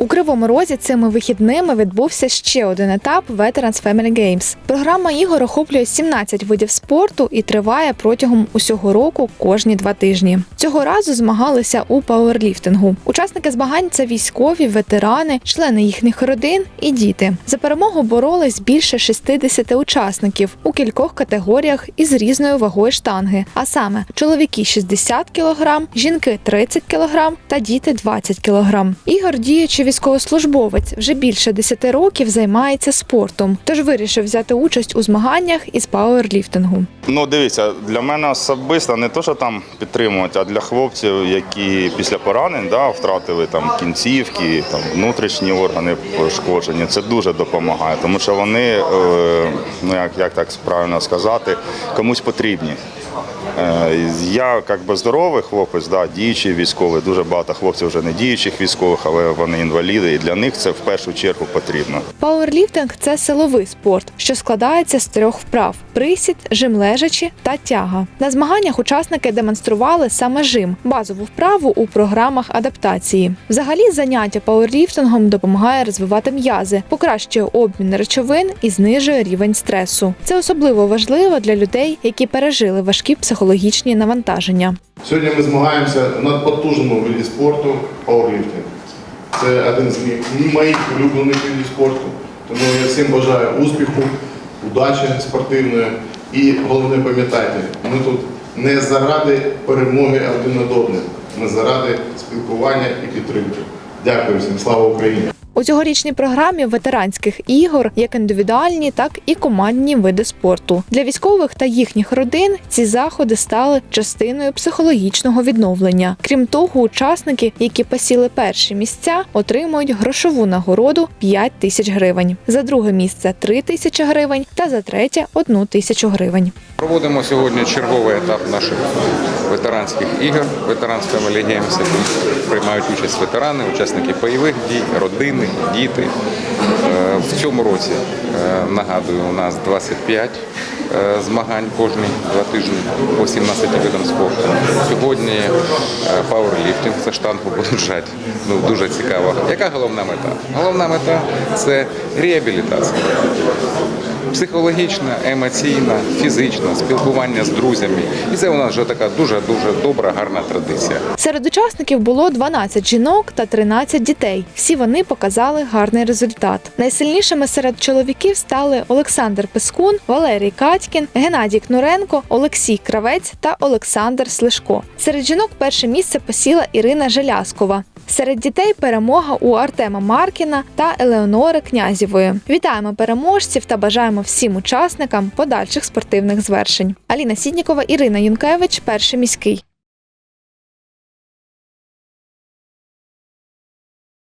У Кривому Розі цими вихідними відбувся ще один етап Veterans Family Games. Програма ігор охоплює 17 видів спорту і триває протягом усього року кожні два тижні. Цього разу змагалися у пауерліфтингу. Учасники змагань це військові, ветерани, члени їхніх родин і діти. За перемогу боролись більше 60 учасників у кількох категоріях із різною вагою штанги. А саме чоловіки 60 кг, жінки 30 кг та діти 20 кг. Ігор, діючий військовослужбовець, вже більше 10 років займається спортом, тож вирішив взяти участь у змаганнях із пауерліфтингу. Ну, дивіться, для мене особисто не то, що там підтримувати, а для хлопців, які після поранень да, втратили там кінцівки, там внутрішні органи пошкоджені, це дуже допомагає, тому що вони, е, ну як, як так правильно сказати, комусь потрібні. Е, Я як би здоровий хлопець, да, діючий військовий, дуже багато хлопців вже не діючих військових, але вони інваліди, і для них це в першу чергу потрібно. Пауерліфтинг це силовий спорт, що складається з трьох вправ: присід, жим лежачі та тяга. На змаганнях учасники демонстрували саме жим, базову вправу у програмах адаптації. Взагалі, заняття пауерліфтингом допомагає розвивати м'язи, покращує обмін речовин і знижує рівень стресу. Це особливо важливо для людей, які пережили важкі психологічні навантаження. Сьогодні ми змагаємося на потужному виді спорту пауерліфтинг. Це один з моїх улюблених видів спорту. Тому я всім бажаю успіху, удачі спортивної. І головне пам'ятайте, ми тут не заради перемоги один над одним, ми заради спілкування і підтримки. Дякую всім, слава Україні! У цьогорічній програмі ветеранських ігор як індивідуальні, так і командні види спорту. Для військових та їхніх родин ці заходи стали частиною психологічного відновлення. Крім того, учасники, які посіли перші місця, отримують грошову нагороду 5 тисяч гривень. За друге місце 3 тисячі гривень та за третє 1 тисячу гривень. Проводимо сьогодні черговий етап наших ветеранських ігор, Veterans Family Games, в приймають участь ветерани, учасники бойових дій, родини, діти. Е, В цьому році, е, нагадую, у нас 25 е, змагань кожні два тижні по 17 видам спорту. Сьогодні пауерліфтинг, це штангу будуть жати. Ну, дуже цікаво. Яка головна мета? Головна мета це реабілітація. Психологічна, емоційна, фізична, спілкування з друзями. І це у нас вже така дуже дуже добра, гарна традиція. Серед учасників було 12 жінок та 13 дітей. Всі вони показали гарний результат. Найсильнішими серед чоловіків стали Олександр Пескун, Валерій Катькін, Геннадій Кнуренко, Олексій Кравець та Олександр Слишко. Серед жінок перше місце посіла Ірина Желяскова. Серед дітей перемога у Артема Маркіна та Елеонори Князєвої. Вітаємо переможців та бажаємо всім учасникам подальших спортивних звершень. Аліна Сіднікова, Ірина Юнкевич, перший міський.